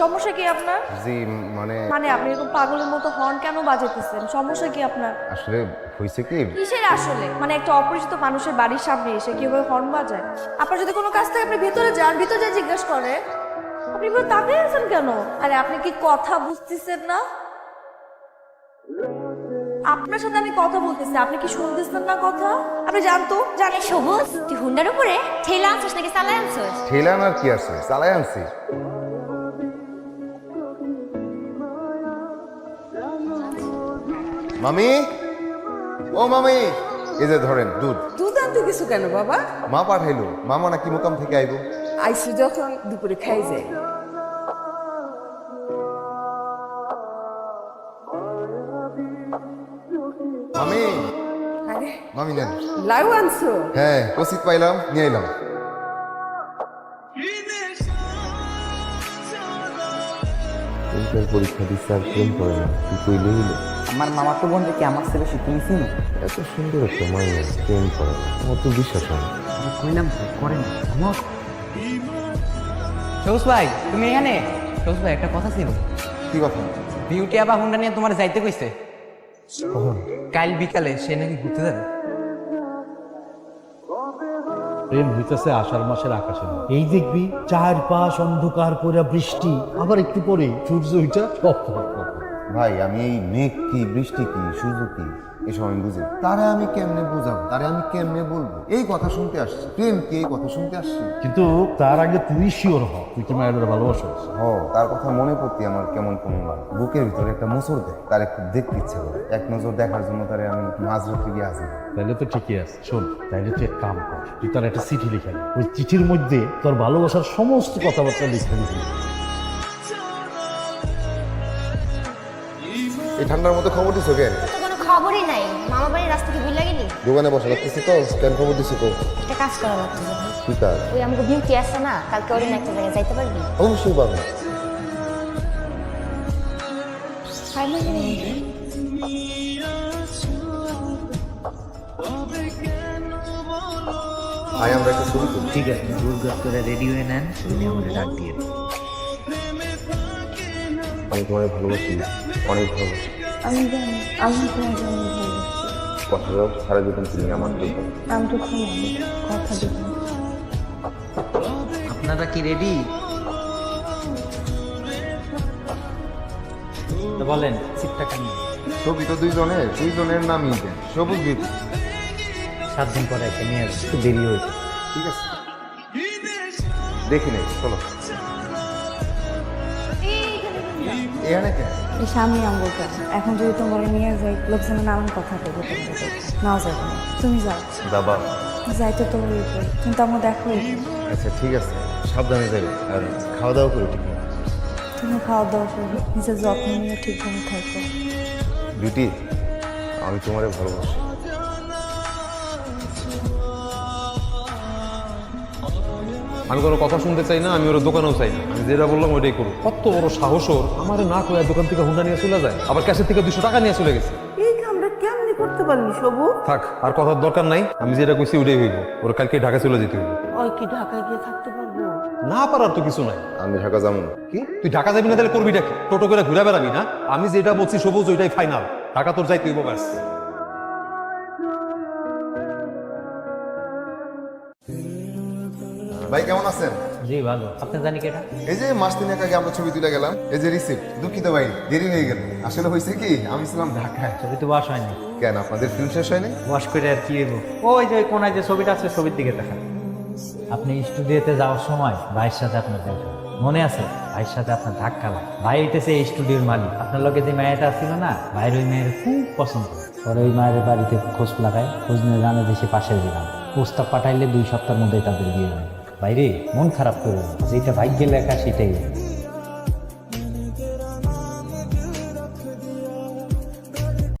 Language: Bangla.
সমস্যা কি আপনার? জি মানে মানে আপনি এরকম পাগলের মতো হর্ন কেন বাজাতেছেন সমস্যা কি আপনার? আসলে হয়েছে কি কিসের আসলে? মানে একটা অপরিচিত মানুষের বাড়ির সামনে এসে কীভাবে হর্ন বাজায়? আপনার যদি কোনো কাজ থাকে আপনি ভিতরে যান ভিতরে যা জিজ্ঞেস করে। আপনি তাকিয়ে আছেন কেন? আরে আপনি কি কথা বুঝতেছেন না? আপনার সাথে আমি কথা বলতেছি আপনি কি শুনতেছেন না কথা? আপনি জানতো? জানেন সবুজ। তুই হুন্ডার উপরে ঠেলা আনছিস নাকি চালাই আনছিস? ঠেলান আর কি আছে? চালাই আনছি। মামি? ও মামি এই যে ধরেন দুধ। দুধ আনতে কিছু কেন বাবা? মা পাঠাইলো মামা নাকি মোকাম থেকে আইবো? আইসু যখন দুপুরে খাই যায়। মামি। আরে মামি নেন। লাউ আনছো? হ্যাঁ রসিদ পাইলাম নিয়ে এলাম। পরীক্ষা দিচ্ছে আর প্রেম করে না তুই কইলেই হলো আমার মামা তো বোন কি আমার ছেলে তুমি চিনো এত সুন্দর একটা মাইয়া প্রেম করে না আমার তো বিশ্বাস হয় না। আমি কইলাম তো, করে না আমার সবুজ ভাই তুমি এখানে? সবুজ ভাই একটা কথা ছিল কি কথা? বিউটি আবার হুন্ডা নিয়ে তোমার যাইতে কইছে? কাল বিকালে সে নাকি ঘুরতে যাবে। প্রেম হইতেছে আষাঢ় মাসের আকাশে। এই দেখবি চার পাশ অন্ধকার পরে বৃষ্টি আবার একটু পরে সূর্য সব সব। ভাই আমি এই মেঘ কি বৃষ্টি কি সূর্য কি এসব আমি বুঝি তারে আমি কেমনে বুঝাবো? তারে আমি কেমনে বলব? এই কথা শুনতে আসছি। প্রেম কি এই কথা শুনতে আসছি? কিন্তু তার আগে তুই শিওর হ তুই কি মায়ের ভালোবাসো ও তার কথা মনে পড়তে আমার কেমন লাগে বুকের ভিতরে একটা মোচড় দেয় তারে খুব দেখতে ইচ্ছে করে। এক নজর দেখার জন্য তারে আমি মাঝ রাত্রে গিয়ে আসি। তাইলে তো ঠিকই আছে শোন তাইলে তুই এক কাম কর তুই তার একটা চিঠি লিখে নে। ওই চিঠির মধ্যে তোর ভালোবাসার সমস্ত কথাবার্তা লিখে দিবি এই ঠান্ডার মধ্যে খবর দিছো কেন তো কোনো খবরই নাই। মামা বাড়ির রাস্তা কি ভুল লাগেনি দোকানে বসা লাগতেছি তো কেন খবর দিছো তো একটা কাজ করা লাগতো কি কাজ? ওই আমাকে বিউটি আসছে না কালকে ওর একটা জায়গায় যাইতে পারবি? অবশ্যই পাবো আমরা একটা ছবি তুলি ঠিক আছে দুর্গা করে রেডি হয়ে নেন আমাদের ডাক দিয়ে আমি তোমায় ভালোবাসি অনেক ভালোবাসি। আমি জানি আমি জন্য ভালোবাসি। কথা দাও সারা জীবন তুমি আমার জন্য। আমি তো খুব কথা দিব আপনারা কি রেডি বলেন সিটটা কেন ছবি তো দুইজনের দুইজনের নামই দেন সবুজ বিউটি সাত দিন পরে এসে নিয়ে আসব। একটু দেরি হয়েছে। ঠিক আছে। দেখি নেই চলো। এখানে কেন এই সামনে আঙ্গুলটা এখন যদি তোমার নিয়ে যাই লোকজনে নানান কথা সাথে। নাও যাবে না তুমি যাও। দাবা। যাইতে তো হইবে কিন্তু আমার দেখো। আচ্ছা ঠিক আছে। সাবধানে যাই আর খাওয়া দাওয়া করে ঠিক তুমি খাওয়া দাওয়া করবে নিজের যত্ন নিয়ে ঠিকভাবে থাকো। বিউটি আমি তোমারে ভালোবাসি। আমি কোনো কথা শুনতে চাই না আমি ওর দোকানেও চাই না। আমি যেটা বললাম ওইটাই করব কত বড় সাহস ওর আমার না করে দোকান থেকে হুন্ডা নিয়ে চলে যায়। আবার ক্যাশের থেকে দুশো টাকা নিয়ে চলে গেছে। এই কামটা কেমনি করতে পারলি থাক আর কথার দরকার নাই। আমি যেটা কইছি ওইটাই হইব। ওর কালকে ঢাকা চলে যেতে হইব। ওই কি ঢাকায় গিয়ে থাকতে পারব? না পারার তো কিছু নাই। আমি ঢাকা যাব না। কি? তুই ঢাকা যাবি না তাহলে করবিটা কি? টোটো করে ঘুরে বেড়াবি না? আমি যেটা বলছি সবুজ ওইটাই ফাইনাল ঢাকা তোর যাইতে হইব ব্যাস। ভাই কেমন আছেন? জি ভালো। আপনি জানি কেটা এই যে মাস তিনেক আগে আমরা ছবি তুলে গেলাম এই যে রিসিপ্ট দুঃখিত ভাই দেরি হয়ে গেল। আসলে হয়েছে কি আমি ছিলাম ঢাকায়। ছবি তো হয়নি। কেন আপনাদের ফিল্ম শেষ হয়নি? ওয়াশ করে আর কি হইব? ওই যে কোনায় যে ছবিটা আছে ছবির দিকে দেখা আপনি স্টুডিওতে যাওয়ার সময় ভাইয়ের সাথে আপনার দেখা মনে আছে? ভাইয়ের সাথে আপনার ধাক্কা লাগে। ভাই হইতেছে এই স্টুডিওর মালিক। আপনার লগে যে মেয়েটা ছিল না ভাইয়ের ওই মেয়ের খুব পছন্দ। পরে ওই মায়ের বাড়িতে খোঁজ লাগায় খোঁজ নিয়ে জানে যে সে পাশের গ্রাম। প্রস্তাব পাঠাইলে দুই সপ্তাহের মধ্যে তাদের বিয়ে হয়। বাইরে মন খারাপ করো যেটা ভাগ্যে লেখা সেটাই।